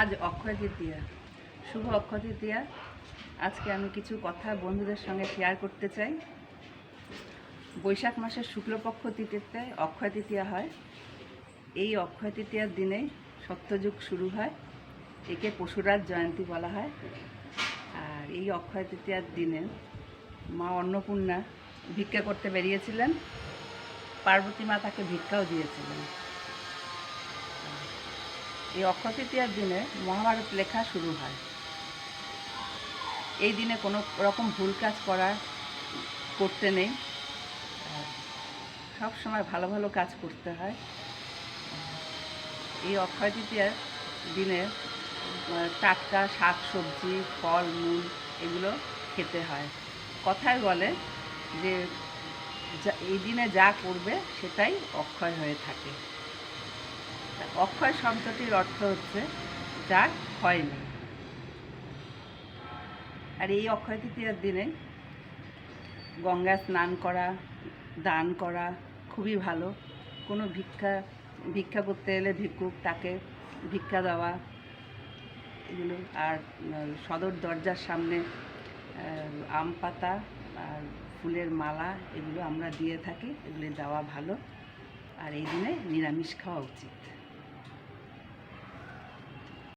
আজ অক্ষয় তৃতীয়া। শুভ অক্ষয় তৃতীয়া। আজকে আমি কিছু কথা বন্ধুদের সঙ্গে শেয়ার করতে চাই। বৈশাখ মাসের শুক্লপক্ষ তৃতীয়তে অক্ষয় তৃতীয়া হয়। এই অক্ষয় তৃতীয়ার দিনে সত্যযুগ শুরু হয়। একে পশুরাজ জয়ন্তী বলা হয়। আর এই অক্ষয় তৃতীয়ার দিনে মা অন্নপূর্ণা ভিক্ষা করতে বেরিয়েছিলেন। পার্বতী মা তাকে ভিক্ষাও দিয়েছিলেন। এই অক্ষয় তৃতীয়ার দিনে মহাভারত লেখা শুরু হয়। এই দিনে কোনো রকম ভুল কাজ করা করতে নেই। সব সময় ভালো ভালো কাজ করতে হয়। এই অক্ষয় তৃতীয়ার দিনে টাটকা, শাক, সবজি, ফল, মূল এগুলো খেতে হয়। কথায় বলে যে, এই দিনে যা করবে সেটাই অক্ষয় হয়ে থাকে। অক্ষয় শব্দটির অর্থ হচ্ছে, যার ক্ষয় নেই। আর এই অক্ষয় তৃতীয়ার দিনে গঙ্গা স্নান করা, দান করা খুবই ভালো। কোনো ভিক্ষা ভিক্ষা করতে এলে ভিক্ষুক তাকে ভিক্ষা দেওয়া, এগুলো। আর সদর দরজার সামনে আম পাতা আর ফুলের মালা এগুলো আমরা দিয়ে থাকি। এগুলো দেওয়া ভালো। আর এই দিনে নিরামিষ খাওয়া উচিত।